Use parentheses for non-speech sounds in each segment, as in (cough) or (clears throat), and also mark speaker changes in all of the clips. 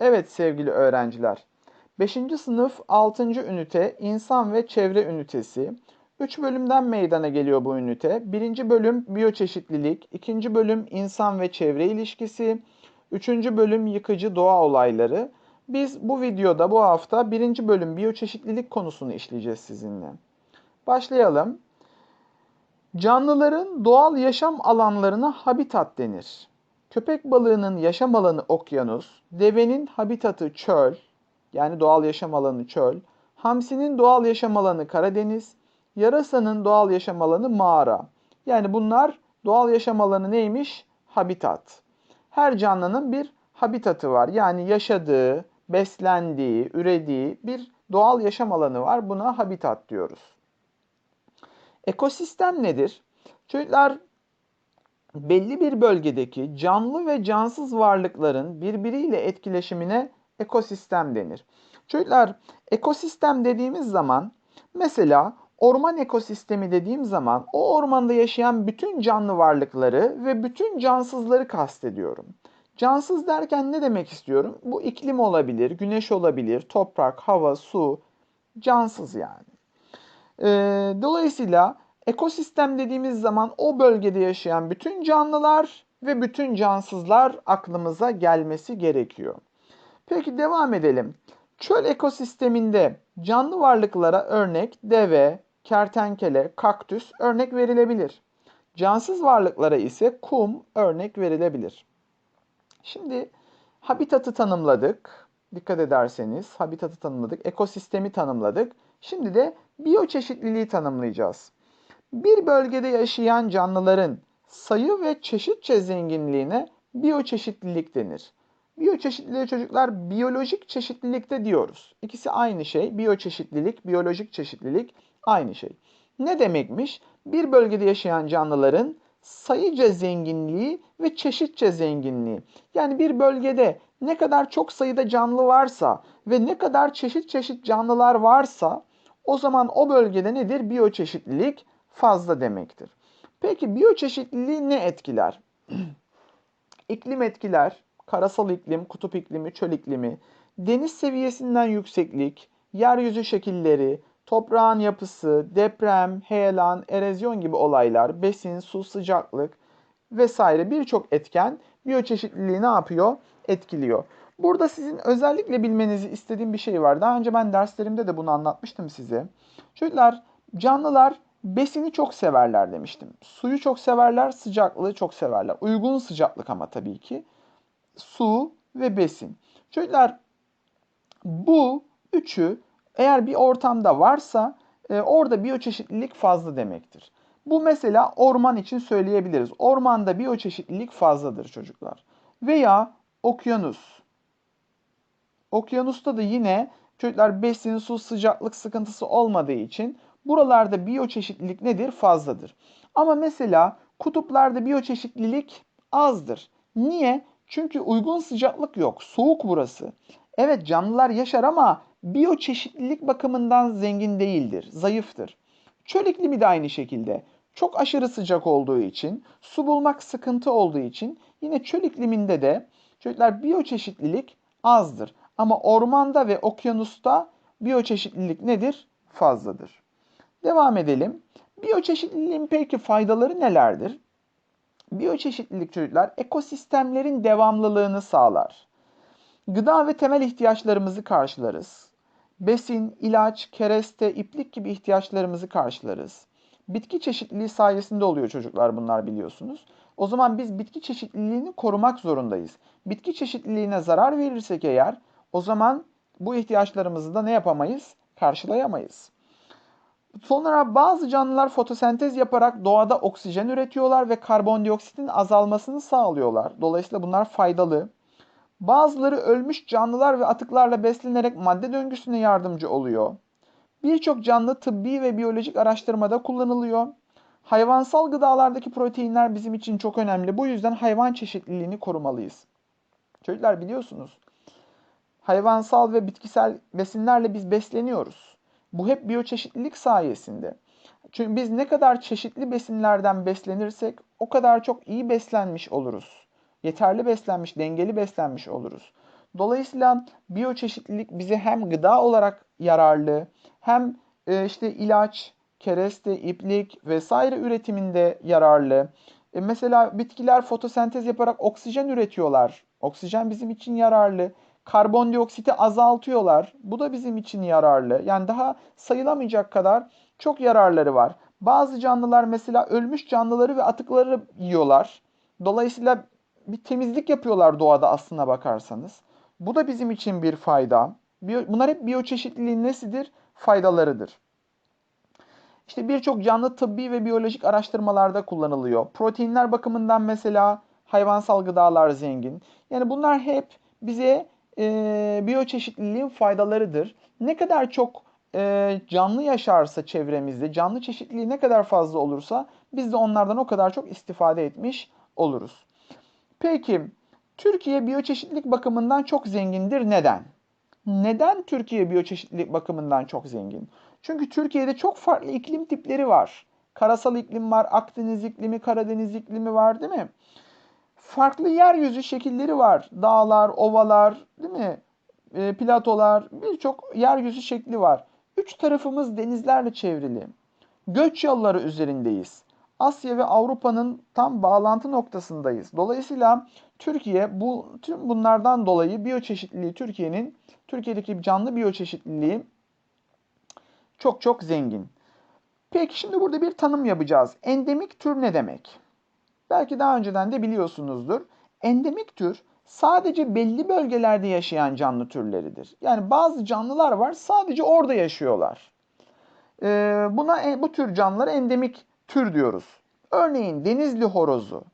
Speaker 1: Evet sevgili öğrenciler. 5. sınıf 6. ünite İnsan ve Çevre ünitesi. 3 bölümden meydana geliyor bu ünite. 1. bölüm biyoçeşitlilik, 2. bölüm insan ve çevre ilişkisi, 3. bölüm yıkıcı doğa olayları. Biz bu videoda bu hafta 1. bölüm biyoçeşitlilik konusunu işleyeceğiz sizinle. Başlayalım. Canlıların doğal yaşam alanlarına habitat denir. Köpek balığının yaşam alanı okyanus, devenin habitatı çöl, yani doğal yaşam alanı çöl, hamsinin doğal yaşam alanı Karadeniz, yarasanın doğal yaşam alanı mağara. Yani bunlar doğal yaşam alanı neymiş? Habitat. Her canlının bir habitatı var. Yani yaşadığı, beslendiği, ürediği bir doğal yaşam alanı var. Buna habitat diyoruz. Ekosistem nedir? Çocuklar belli bir bölgedeki canlı ve cansız varlıkların birbiriyle etkileşimine ekosistem denir. Çocuklar ekosistem dediğimiz zaman mesela orman ekosistemi dediğim zaman o ormanda yaşayan bütün canlı varlıkları ve bütün cansızları kastediyorum. Cansız derken ne demek istiyorum? Bu iklim olabilir, güneş olabilir, toprak, hava, su, cansız yani. Ee, dolayısıyla ekosistem dediğimiz zaman o bölgede yaşayan bütün canlılar ve bütün cansızlar aklımıza gelmesi gerekiyor. Peki devam edelim. Çöl ekosisteminde canlı varlıklara örnek deve, kertenkele, kaktüs örnek verilebilir. Cansız varlıklara ise kum örnek verilebilir. Şimdi habitatı tanımladık. Dikkat ederseniz habitatı tanımladık, ekosistemi tanımladık. Şimdi de biyoçeşitliliği tanımlayacağız. Bir bölgede yaşayan canlıların sayı ve çeşitçe zenginliğine biyoçeşitlilik denir. Biyoçeşitliliğe çocuklar biyolojik çeşitlilikte diyoruz. İkisi aynı şey. Biyoçeşitlilik, biyolojik çeşitlilik aynı şey. Ne demekmiş? Bir bölgede yaşayan canlıların sayıca zenginliği ve çeşitçe zenginliği. Yani bir bölgede ne kadar çok sayıda canlı varsa ve ne kadar çeşit çeşit canlılar varsa o zaman o bölgede nedir? Biyoçeşitlilik fazla demektir. Peki biyoçeşitliliği ne etkiler? (clears throat) İklim etkiler, karasal iklim, kutup iklimi, çöl iklimi, deniz seviyesinden yükseklik, yeryüzü şekilleri, toprağın yapısı, deprem, heyelan, erozyon gibi olaylar, besin, su, sıcaklık vesaire birçok etken biyoçeşitliliği ne yapıyor? Etkiliyor. Burada sizin özellikle bilmenizi istediğim bir şey var. Daha önce ben derslerimde de bunu anlatmıştım size. Çocuklar, canlılar besini çok severler demiştim. Suyu çok severler, sıcaklığı çok severler. Uygun sıcaklık ama tabii ki. Su ve besin. Çocuklar bu üçü eğer bir ortamda varsa e, orada biyoçeşitlilik fazla demektir. Bu mesela orman için söyleyebiliriz. Ormanda biyoçeşitlilik fazladır çocuklar. Veya okyanus. Okyanusta da yine çocuklar besin, su, sıcaklık sıkıntısı olmadığı için buralarda biyoçeşitlilik nedir? Fazladır. Ama mesela kutuplarda biyoçeşitlilik azdır. Niye? Çünkü uygun sıcaklık yok. Soğuk burası. Evet canlılar yaşar ama biyoçeşitlilik bakımından zengin değildir, zayıftır. Çöl iklimi de aynı şekilde. Çok aşırı sıcak olduğu için, su bulmak sıkıntı olduğu için yine çöl ikliminde de çocuklar biyoçeşitlilik azdır. Ama ormanda ve okyanusta biyoçeşitlilik nedir? Fazladır. Devam edelim. Biyoçeşitliliğin peki faydaları nelerdir? Biyoçeşitlilik çocuklar ekosistemlerin devamlılığını sağlar. Gıda ve temel ihtiyaçlarımızı karşılarız. Besin, ilaç, kereste, iplik gibi ihtiyaçlarımızı karşılarız. Bitki çeşitliliği sayesinde oluyor çocuklar bunlar biliyorsunuz. O zaman biz bitki çeşitliliğini korumak zorundayız. Bitki çeşitliliğine zarar verirsek eğer o zaman bu ihtiyaçlarımızı da ne yapamayız? Karşılayamayız. Sonra bazı canlılar fotosentez yaparak doğada oksijen üretiyorlar ve karbondioksitin azalmasını sağlıyorlar. Dolayısıyla bunlar faydalı. Bazıları ölmüş canlılar ve atıklarla beslenerek madde döngüsüne yardımcı oluyor. Birçok canlı tıbbi ve biyolojik araştırmada kullanılıyor. Hayvansal gıdalardaki proteinler bizim için çok önemli. Bu yüzden hayvan çeşitliliğini korumalıyız. Çocuklar biliyorsunuz hayvansal ve bitkisel besinlerle biz besleniyoruz. Bu hep biyoçeşitlilik sayesinde. Çünkü biz ne kadar çeşitli besinlerden beslenirsek o kadar çok iyi beslenmiş oluruz. Yeterli beslenmiş, dengeli beslenmiş oluruz. Dolayısıyla biyoçeşitlilik bize hem gıda olarak yararlı hem e, işte ilaç, kereste, iplik vesaire üretiminde yararlı. E, mesela bitkiler fotosentez yaparak oksijen üretiyorlar. Oksijen bizim için yararlı. Karbondioksiti azaltıyorlar. Bu da bizim için yararlı. Yani daha sayılamayacak kadar çok yararları var. Bazı canlılar mesela ölmüş canlıları ve atıkları yiyorlar. Dolayısıyla bir temizlik yapıyorlar doğada aslına bakarsanız. Bu da bizim için bir fayda. Bunlar hep biyoçeşitliliğin nesidir? Faydalarıdır. İşte birçok canlı tıbbi ve biyolojik araştırmalarda kullanılıyor. Proteinler bakımından mesela hayvansal gıdalar zengin. Yani bunlar hep bize e, biyoçeşitliliğin faydalarıdır. Ne kadar çok e, canlı yaşarsa çevremizde, canlı çeşitliliği ne kadar fazla olursa biz de onlardan o kadar çok istifade etmiş oluruz. Peki Türkiye biyoçeşitlilik bakımından çok zengindir. Neden? Neden Türkiye biyoçeşitlilik bakımından çok zengin? Çünkü Türkiye'de çok farklı iklim tipleri var. Karasal iklim var, Akdeniz iklimi, Karadeniz iklimi var değil mi? Farklı yeryüzü şekilleri var. Dağlar, ovalar, değil mi? E, platolar, birçok yeryüzü şekli var. Üç tarafımız denizlerle çevrili. Göç yolları üzerindeyiz. Asya ve Avrupa'nın tam bağlantı noktasındayız. Dolayısıyla Türkiye bu tüm bunlardan dolayı biyoçeşitliliği Türkiye'nin Türkiye'deki canlı biyoçeşitliliği çok çok zengin. Peki şimdi burada bir tanım yapacağız. Endemik tür ne demek? Belki daha önceden de biliyorsunuzdur. Endemik tür sadece belli bölgelerde yaşayan canlı türleridir. Yani bazı canlılar var sadece orada yaşıyorlar. Ee, buna e, bu tür canlılara endemik tür diyoruz. Örneğin denizli horozu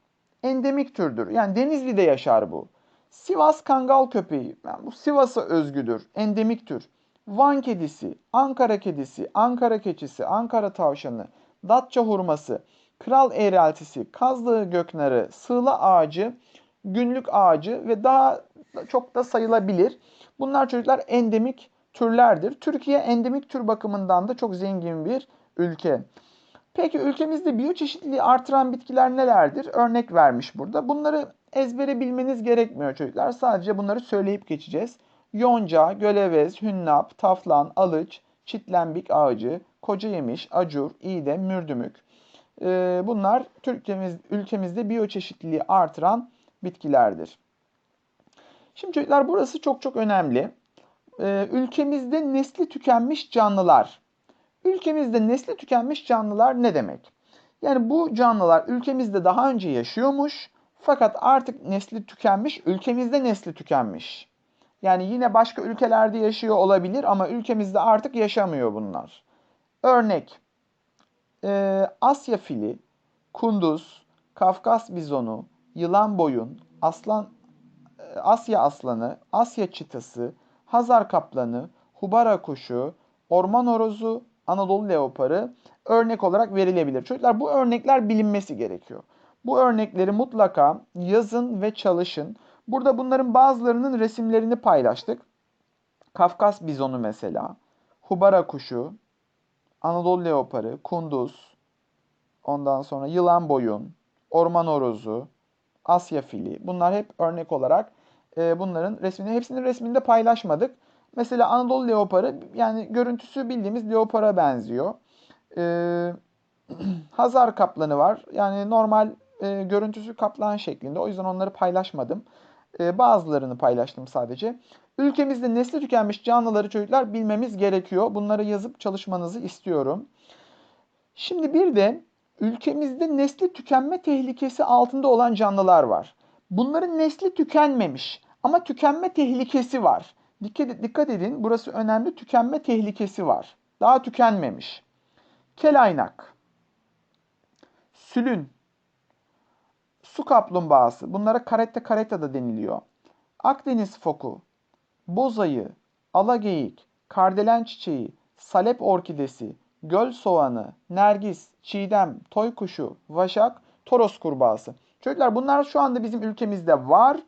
Speaker 1: endemik türdür. Yani Denizli'de yaşar bu. Sivas kangal köpeği, yani bu Sivas'a özgüdür, endemik tür. Van kedisi, Ankara kedisi, Ankara keçisi, Ankara tavşanı, Datça hurması, Kral eğreltisi, Kazlığı göknarı, Sığla ağacı, Günlük ağacı ve daha çok da sayılabilir. Bunlar çocuklar endemik türlerdir. Türkiye endemik tür bakımından da çok zengin bir ülke. Peki ülkemizde biyoçeşitliliği artıran bitkiler nelerdir? Örnek vermiş burada. Bunları ezbere bilmeniz gerekmiyor çocuklar. Sadece bunları söyleyip geçeceğiz. Yonca, gölevez, hünnap, taflan, alıç, çitlenbik ağacı, koca yemiş, acur, iğde, mürdümük. Ee, bunlar Türkiye'miz, ülkemizde biyoçeşitliliği artıran bitkilerdir. Şimdi çocuklar burası çok çok önemli. Ee, ülkemizde nesli tükenmiş canlılar Ülkemizde nesli tükenmiş canlılar ne demek? Yani bu canlılar ülkemizde daha önce yaşıyormuş fakat artık nesli tükenmiş, ülkemizde nesli tükenmiş. Yani yine başka ülkelerde yaşıyor olabilir ama ülkemizde artık yaşamıyor bunlar. Örnek, e, Asya fili, kunduz, Kafkas bizonu, yılan boyun, aslan, e, Asya aslanı, Asya çitası, Hazar kaplanı, Hubara kuşu, orman horozu, Anadolu leoparı örnek olarak verilebilir. Çocuklar bu örnekler bilinmesi gerekiyor. Bu örnekleri mutlaka yazın ve çalışın. Burada bunların bazılarının resimlerini paylaştık. Kafkas bizonu mesela, hubara kuşu, Anadolu leoparı, kunduz, ondan sonra yılan boyun, orman orozu, Asya fili. Bunlar hep örnek olarak e, bunların resmini, hepsinin resmini de paylaşmadık. Mesela Anadolu leoparı yani görüntüsü bildiğimiz leopara benziyor. Ee, (clears throat) Hazar kaplanı var. Yani normal e, görüntüsü kaplan şeklinde. O yüzden onları paylaşmadım. E, bazılarını paylaştım sadece. Ülkemizde nesli tükenmiş canlıları çocuklar bilmemiz gerekiyor. Bunları yazıp çalışmanızı istiyorum. Şimdi bir de ülkemizde nesli tükenme tehlikesi altında olan canlılar var. Bunların nesli tükenmemiş ama tükenme tehlikesi var. Dikkat, dikkat edin burası önemli tükenme tehlikesi var. Daha tükenmemiş. Kelaynak, sülün, su kaplumbağası bunlara karette karetta da deniliyor. Akdeniz foku, bozayı, alageyik, kardelen çiçeği, salep orkidesi, göl soğanı, nergis, çiğdem, toy kuşu, vaşak, toros kurbağası. Çocuklar bunlar şu anda bizim ülkemizde var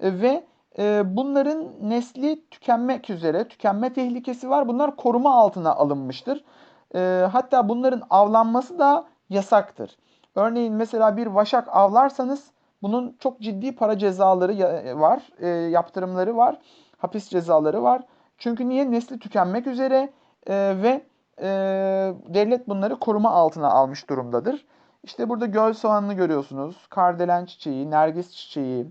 Speaker 1: ve ee, bunların nesli tükenmek üzere, tükenme tehlikesi var. Bunlar koruma altına alınmıştır. Ee, hatta bunların avlanması da yasaktır. Örneğin mesela bir vaşak avlarsanız Bunun çok ciddi para cezaları ya- var, e, yaptırımları var, hapis cezaları var. Çünkü niye? Nesli tükenmek üzere e, ve e, devlet bunları koruma altına almış durumdadır. İşte burada göl soğanını görüyorsunuz, kardelen çiçeği, nergis çiçeği,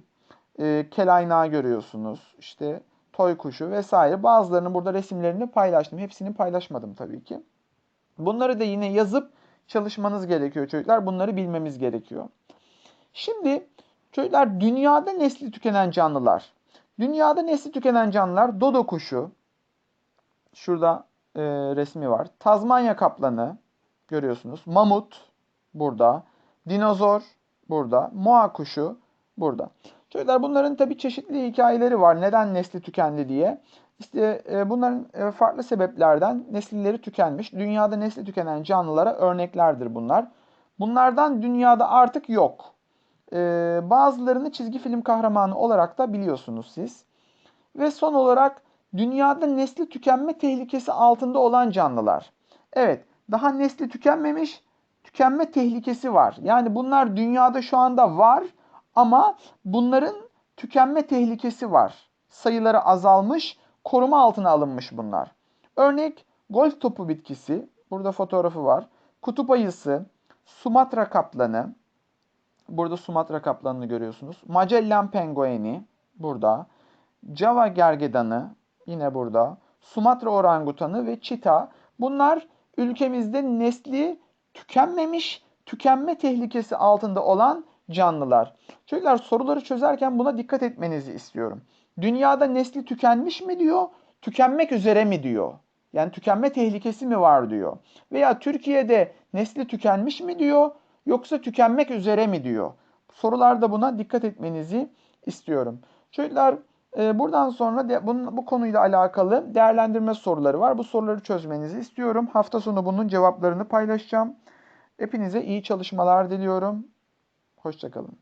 Speaker 1: e, kelaynağı görüyorsunuz. İşte toy kuşu vesaire. Bazılarının burada resimlerini paylaştım. Hepsini paylaşmadım tabii ki. Bunları da yine yazıp çalışmanız gerekiyor çocuklar. Bunları bilmemiz gerekiyor. Şimdi çocuklar dünyada nesli tükenen canlılar. Dünyada nesli tükenen canlılar dodo kuşu. Şurada e, resmi var. Tazmanya kaplanı görüyorsunuz. Mamut burada. Dinozor burada. Moa kuşu burada. Çocuklar bunların tabii çeşitli hikayeleri var. Neden nesli tükendi diye. İşte e, bunların e, farklı sebeplerden nesilleri tükenmiş. Dünyada nesli tükenen canlılara örneklerdir bunlar. Bunlardan dünyada artık yok. E, bazılarını çizgi film kahramanı olarak da biliyorsunuz siz. Ve son olarak dünyada nesli tükenme tehlikesi altında olan canlılar. Evet, daha nesli tükenmemiş, tükenme tehlikesi var. Yani bunlar dünyada şu anda var ama bunların tükenme tehlikesi var. Sayıları azalmış, koruma altına alınmış bunlar. Örnek golf topu bitkisi, burada fotoğrafı var. Kutup ayısı, Sumatra kaplanı, burada Sumatra kaplanını görüyorsunuz. Magellan pengueni, burada. Java gergedanı, yine burada. Sumatra orangutanı ve çita. Bunlar ülkemizde nesli tükenmemiş, tükenme tehlikesi altında olan canlılar. Çocuklar soruları çözerken buna dikkat etmenizi istiyorum. Dünyada nesli tükenmiş mi diyor, tükenmek üzere mi diyor? Yani tükenme tehlikesi mi var diyor. Veya Türkiye'de nesli tükenmiş mi diyor, yoksa tükenmek üzere mi diyor. Sorularda buna dikkat etmenizi istiyorum. Çocuklar e, buradan sonra de, bunun, bu konuyla alakalı değerlendirme soruları var. Bu soruları çözmenizi istiyorum. Hafta sonu bunun cevaplarını paylaşacağım. Hepinize iyi çalışmalar diliyorum. Hoşçakalın.